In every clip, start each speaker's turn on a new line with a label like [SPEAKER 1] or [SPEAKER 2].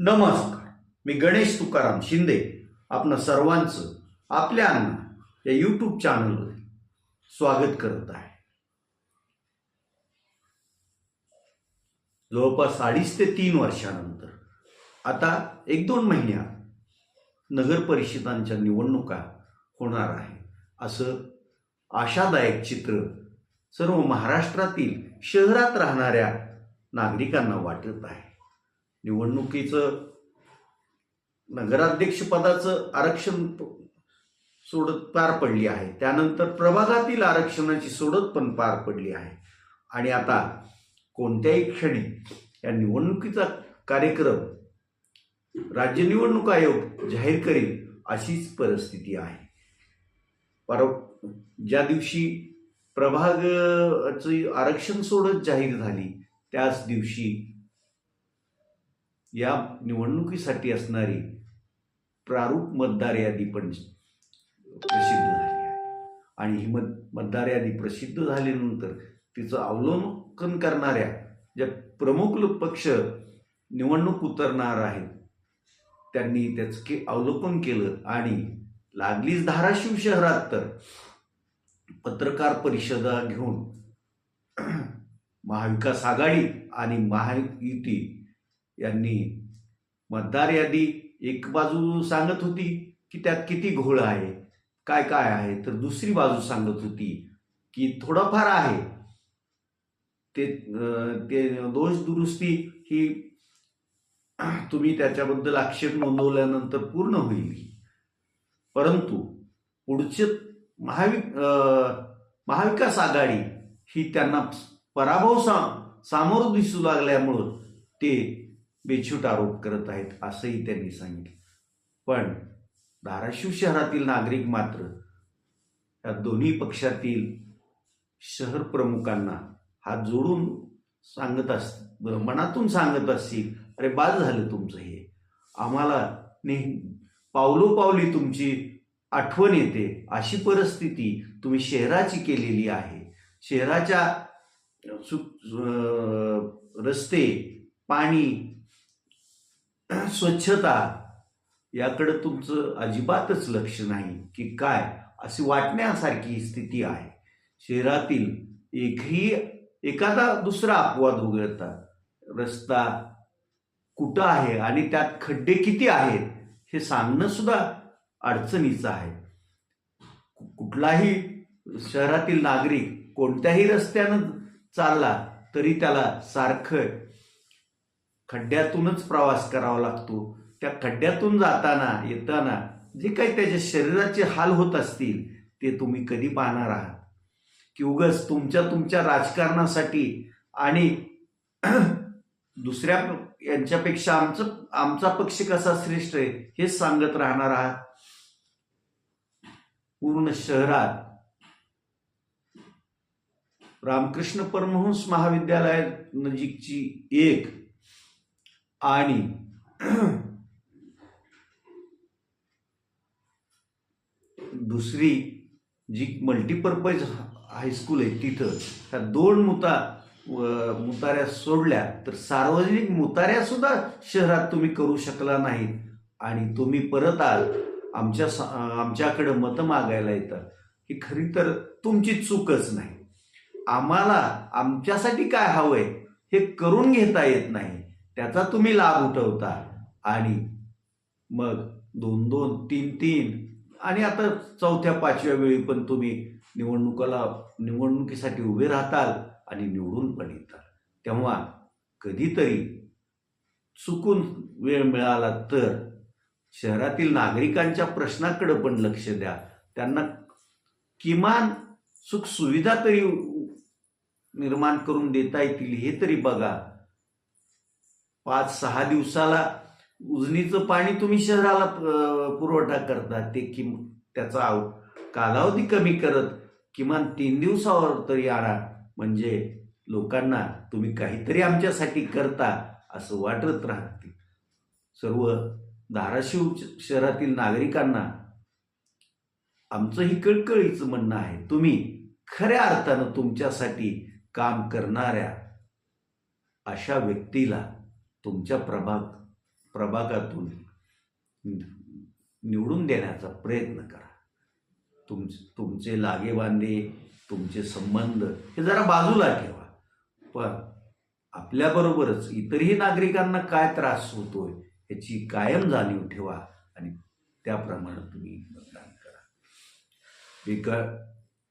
[SPEAKER 1] नमस्कार. मी गणेश तुकाराम शिंदे. आपण सर्वांचं आपल्या अन्न या यूट्यूब चॅनलवर स्वागत करत आहे. जवळपास अडीच ते तीन वर्षानंतर आता एक दोन महिन्यात नगर परिषदांच्या निवडणुका होणार आहे. असं आशादायक चित्र सर्व महाराष्ट्रातील शहरात राहणाऱ्या नागरिकांना वाटत आहे. निवडणुकीचं नगराध्यक्षपदाचं आरक्षण सोडत पार पडली आहे. त्यानंतर प्रभागातील आरक्षणाची सोडत पण पार पडली आहे. आणि आता कोणत्याही क्षणी या निवडणुकीचा कार्यक्रम राज्य निवडणूक आयोग जाहीर करेल अशीच परिस्थिती आहे. पर ज्या दिवशी प्रभागाची आरक्षण सोडत जाहीर झाली त्याच दिवशी या निवडणुकीसाठी असणारी प्रारूप मतदार यादी पण प्रसिद्ध झाली आहे. आणि ही मत मतदार यादी प्रसिद्ध झाल्यानंतर तिचं अवलोकन करणाऱ्या ज्या प्रमुख पक्ष निवडणूक उतरणार आहेत त्यांनी त्याचं के अवलोकन केलं. आणि लागलीच धाराशिव शहरात तर पत्रकार परिषदा घेऊन महाविकास आघाडी आणि महायुती यांनी मतदार यादी एक बाजू सांगत होती की त्यात किती घोळ आहे काय काय आहे तर दुसरी बाजू सांगत होती की थोडंफार आहे. ते ते दोष दुरुस्ती ही तुम्ही त्याच्याबद्दल आक्षेप नोंदवल्यानंतर पूर्ण होईल. परंतु पुढचे महावि महाविकास आघाडी ही त्यांना पराभव सा सामोरं दिसू लागल्यामुळं ते बेछूट आरोप करत आहेत असंही त्यांनी सांगितलं. पण धाराशिव शहरातील नागरिक मात्र या दोन्ही पक्षातील शहर प्रमुखांना हात जोडून सांगत अस मनातून सांगत असतील अरे बाद झालं तुमचं हे. आम्हाला नेहमी पावलोपावली तुमची आठवण येते. अशी परिस्थिती तुम्ही शहराची केलेली आहे. शहराच्या सु रस्ते पाणी स्वच्छता याकडे तुमचं अजिबातच लक्ष नाही की काय अशी वाटण्यासारखी स्थिती आहे. शहरातील एकही एखादा दुसरा अपवाद उघडता रस्ता कुठं आहे आणि त्यात खड्डे किती आहेत हे सांगणं सुद्धा अडचणीचं आहे. कुठलाही शहरातील नागरिक कोणत्याही रस्त्यानं चालला तरी त्याला सारखं खड्ड्यातूनच प्रवास करावा लागतो. त्या खड्ड्यातून जाताना येताना जे काही त्याच्या शरीराचे हाल होत असतील ते तुम्ही कधी पाहणार आहात? की उगच तुमच्या तुमच्या राजकारणासाठी आणि दुसऱ्या यांच्यापेक्षा आमचं आमचा पक्ष कसा श्रेष्ठ आहे हेच सांगत राहणार आहात? पूर्ण शहरात रामकृष्ण परमहंस महाविद्यालय नजीकची एक आणि दुसरी जी मल्टीपर्पज हायस्कूल आहे तिथं ह्या दोन मुता मुताऱ्या सोडल्या तर सार्वजनिक मुताऱ्या सुद्धा शहरात तुम्ही करू शकला नाहीत आणि तुम्ही परत आल आमच्या आमच्याकडे आमच्याकडं मतं मागायला येतात ही खरी तर तुमची चूकच नाही. आम्हाला आमच्यासाठी काय हवंय हे करून घेता येत नाही. त्याचा तुम्ही लाभ उठवता. आणि मग दोन दोन तीन तीन आणि आता चौथ्या पाचव्या वेळी पण तुम्ही निवडणुकाला निवडणुकीसाठी उभे राहताल आणि निवडून पण येताल. तेव्हा कधीतरी चुकून वेळ मिळाला तर शहरातील नागरिकांच्या प्रश्नाकडे पण लक्ष द्या. त्यांना किमान सुखसुविधा तरी निर्माण करून देता येतील हे तरी बघा. पाच सहा दिवसाला उजनीचं पाणी तुम्ही शहराला पुरवठा करता ते कि त्याचा आव- कालावधी कमी करत किमान तीन दिवसावर तरी आणा. म्हणजे लोकांना तुम्ही काहीतरी आमच्यासाठी करता असं वाटत राहतील सर्व धाराशिव शहरातील नागरिकांना आमचं ही कळकळीचं म्हणणं आहे तुम्ही खऱ्या अर्थानं तुमच्यासाठी काम करणाऱ्या अशा व्यक्तीला तुमच्या प्रभाग प्रभागातून निवडून देण्याचा प्रयत्न करा. तुम तुमचे लागेबांधे तुमचे संबंध हे जरा बाजूला ठेवा. पण आपल्याबरोबरच इतरही नागरिकांना काय त्रास होतोय याची कायम जाणीव ठेवा आणि त्याप्रमाणे तुम्ही मतदान करा. एक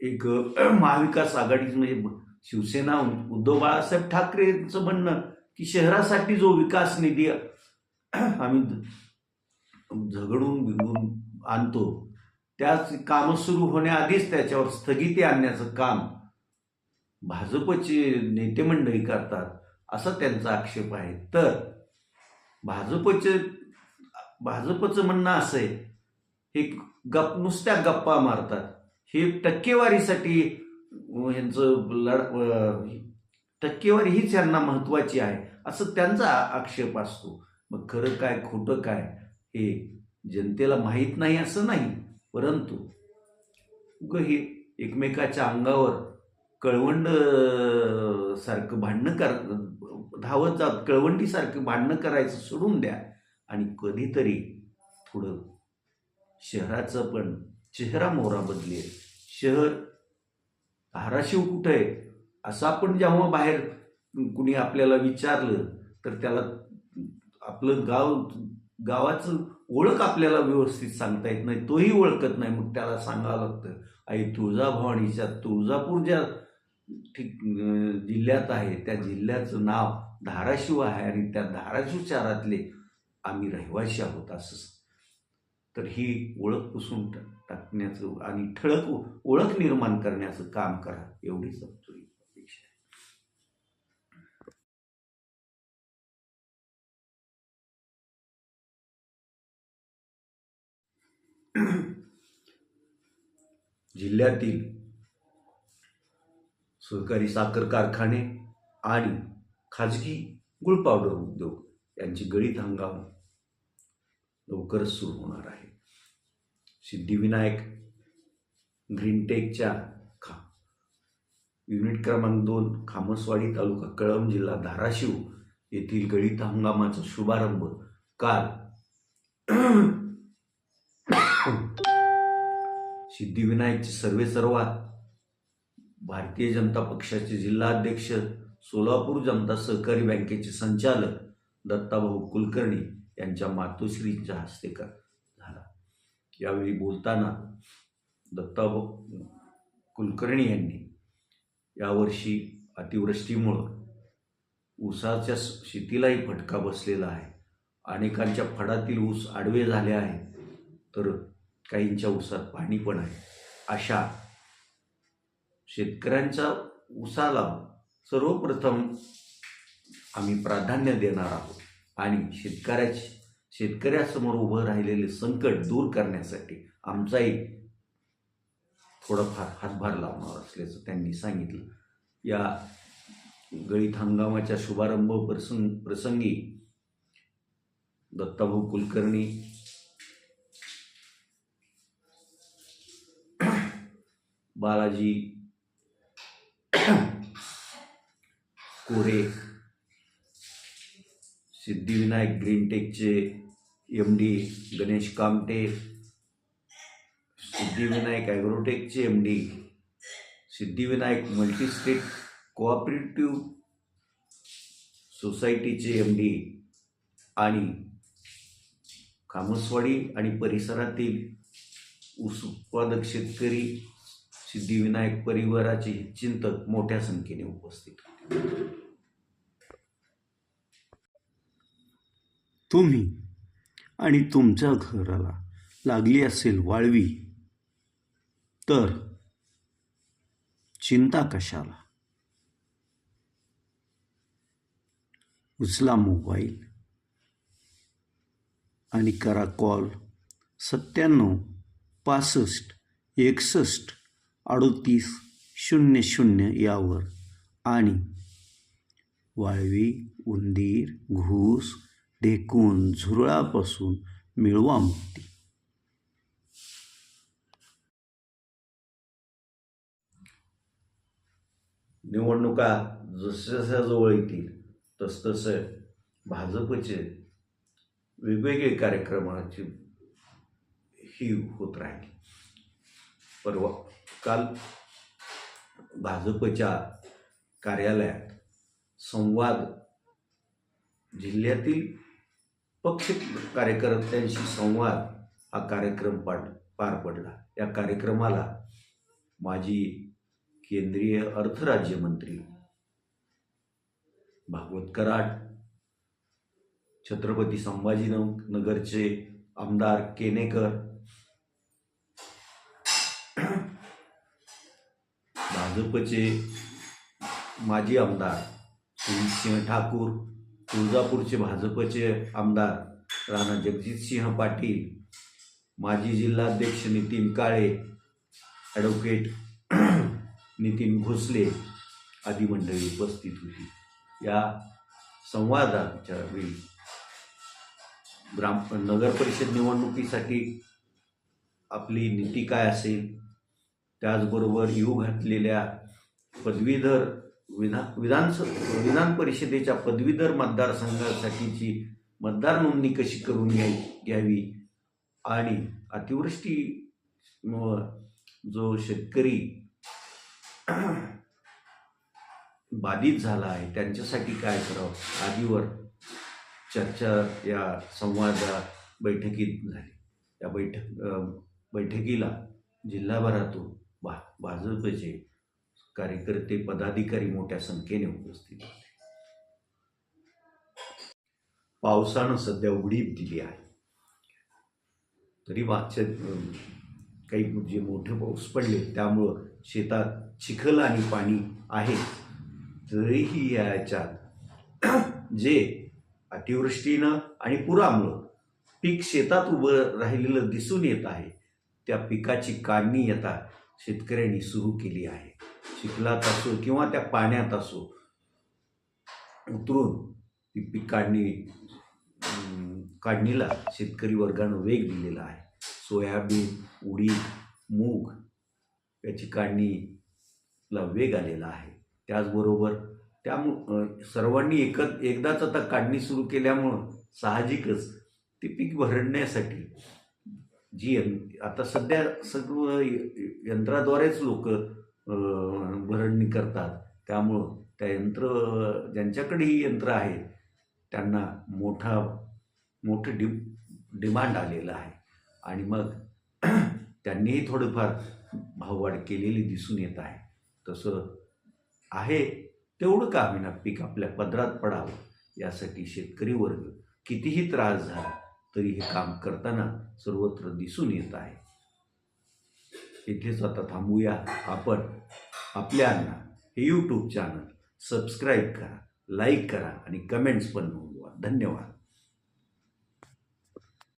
[SPEAKER 1] एक महाविकास आघाडी म्हणजे शिवसेना उद्धव बाळासाहेब ठाकरेंचं म्हणणं की शहरासाठी जो विकास निधी आम्ही झगडून बिघडून आणतो त्याच कामं सुरू होण्याआधीच त्याच्यावर स्थगिती आणण्याचं काम भाजपचे नेते मंडळी करतात असा त्यांचा आक्षेप आहे. तर भाजपचे भाजपचं म्हणणं असं आहे हे गप नुसत्या गप्पा मारतात. हे टक्केवारीसाठी ह्यांचं लढ टक्केवारी हीच यांना महत्वाची आहे असं त्यांचा आक्षेप असतो. मग खरं काय खोटं काय हे जनतेला माहीत नाही असं नाही परंतु उग हे एकमेकाच्या अंगावर कळवंड सारखं भांडणं कर धावत जात कळवंडीसारखं भांडणं करायचं सोडून द्या. आणि कधीतरी थोडं शहराचं पण चेहरा मोहरा बदलेल. शहर धाराशिव कुठं आहे? असं आपण जेव्हा बाहेर कुणी आपल्याला विचारलं तर त्याला आपलं गाव गावाचं ओळख आपल्याला व्यवस्थित सांगता येत नाही. तोही ओळखत नाही मग त्याला सांगावं लागतं आई तुळजाभवानीच्या तुळजापूर ज्या ठिक जिल्ह्यात आहे. त्या जिल्ह्याचं नाव धाराशिव आहे आणि त्या धाराशिव शहरातले आम्ही रहिवाशी आहोत असं तर ही ओळख पुसून टाकण्याचं आणि ठळक ओळख निर्माण करण्याचं काम करा एवढीच समजू जिल्ह्यातील सहकारी साखर कारखाने आणि खाजगी गुळ पावडर उद्योग यांची गळीत हंगाम लवकरच सुरू होणार आहे. सिद्धिविनायक ग्रीनटेकच्या खा युनिट क्रमांक दोन खामसवाडी तालुका कळम जिल्हा धाराशिव येथील गळीत हंगामाचा शुभारंभ काल सिद्धिविनायकचे सर्वे सर्वा भारतीय जनता पक्षाचे जिल्हाध्यक्ष सोलापूर जनता सहकारी बँकेचे संचालक दत्ताभाऊ कुलकर्णी यांच्या मातोश्रींच्या हस्ते का झाला. यावेळी बोलताना दत्ताभाऊ कुलकर्णी यांनी यावर्षी अतिवृष्टीमुळं ऊसाच्या शेतीलाही फटका बसलेला आहे. अनेकांच्या फडातील ऊस आडवे झाले आहे तर काहींच्या ऊसात पाणी पण आहे. अशा शेतकऱ्यांच्या ऊसाला सर्वप्रथम आम्ही प्राधान्य देणार आहोत आणि शेतकऱ्याची शेतकऱ्यासमोर उभं राहिलेले संकट दूर करण्यासाठी आमचाही थोडंफार हातभार लावणार असल्याचं त्यांनी सांगितलं. या गळीत हंगामाच्या शुभारंभ प्रसंग प्रसंगी दत्ताभाऊ कुलकर्णी बालाजी कोरे सिद्धिविनायक ग्रीनटेकचे M D Ganesh Kamte Siddhivinayak ॲग्रोटेकचे M D Siddhivinayak multistate cooperative सोसायटीचे एम डी आणि कामसवाडी आणि परिसरातील ऊस उत्पादक शेतकरी सिद्धिविनायक परिवाराचे चिंतक मोठ्या संख्येने उपस्थित होते.
[SPEAKER 2] तुम्ही आणि तुमच्या घराला लागली असेल वाळवी तर चिंता कशाला? उचला मोबाईल आणि करा कॉल सत्त्याण्णव पासष्ट एकसष्ट अडोतीस शून्य शून्य यावर. आणि वाळवी उंदीर घूस ढेकून झुरळापासून मिळवा मुक्ती.
[SPEAKER 1] निवडणुका जसजशा जवळ येतील तसतसं भाजपचे वेगवेगळे कार्यक्रमाची ही होत राहिली. परवा काल भाजपच्या कार्यालयात संवाद जिल्ह्यातील पक्ष कार्यकर्त्यांशी संवाद हा कार्यक्रम पाड पार पडला. या कार्यक्रमाला माजी केंद्रीय अर्थराज्यमंत्री भागवत कराड छत्रपती संभाजीनगरचे आमदार केनेकर भाजपचे माजी आमदार सिंह ठाकूर तुळजापूरचे भाजपचे आमदार राणा जगजितसिंह पाटील माजी जिल्हाध्यक्ष नितीन काळे ॲडव्होकेट नितीन भोसले आदी मंडळी उपस्थित होती. या संवादाच्या वेळी ग्राम नगर परिषद निवडणुकीसाठी आपली नीती काय असेल? त्याचबरोबर येऊ घातलेल्या पदवीधर विधान विधानस विधान परिषदेच्या पदवीधर मतदारसंघासाठीची मतदार नोंदणी कशी करून घ्याय घ्यावी? आणि अतिवृष्टी जो शेतकरी बाधित झाला आहे त्यांच्यासाठी काय करावं? आदीवर चर्चा या संवादा बैठकीत झाली. या बैठक बैठकीला जिल्हाभरातून भा भाजपचे कार्यकर्ते पदाधिकारी मोठ्या संख्येने उपस्थित होते. पावसानं सध्या उघडीप दिली आहे. तरी मागच्या काही जे मोठे पाऊस पडले त्यामुळं शेतात चिखल आणि पाणी आहे. तरीही याच्यात जे अतिवृष्टीनं आणि पुरामुळं पीक शेतात उभं राहिलेलं दिसून येत आहे त्या पिकाची काढणी येतात शेतकऱ्यांनी सुरू केली आहे. चिखलात असो किंवा त्या पाण्यात असो उतरून ती पीक काढणी काढणीला शेतकरी वर्गानं वेग दिलेला आहे. सोयाबीन उडीद मूग याची काढणीला वेग आलेला आहे. त्याचबरोबर त्यामुळं सर्वांनी एकच एकदाच आता काढणी सुरू केल्यामुळं साहजिकच ती पीक भरण्यासाठी जी यं आता सध्या सगळं य- यंत्राद्वारेच लोक भरणी करतात. त्यामुळं त्या यंत्र ज्यांच्याकडे ही यंत्र आहे त्यांना मोठा मोठं डि डिमांड आलेलं आहे. आणि मग त्यांनीही थोडंफार भाववाढ केलेली दिसून येत आहे. तसं आहे तेवढं का होईना पीक आपल्या पदरात पडावं? यासाठी शेतकरी वर्ग कितीही त्रास झाला तरी हे काम करताना सर्वत्र दिसून येत आहे. इथेच आता थांबूया. आपण आपल्यांना हे यूट्यूब चॅनल सबस्क्राईब करा लाईक करा आणि कमेंट्स पण नोंदवा. धन्यवाद.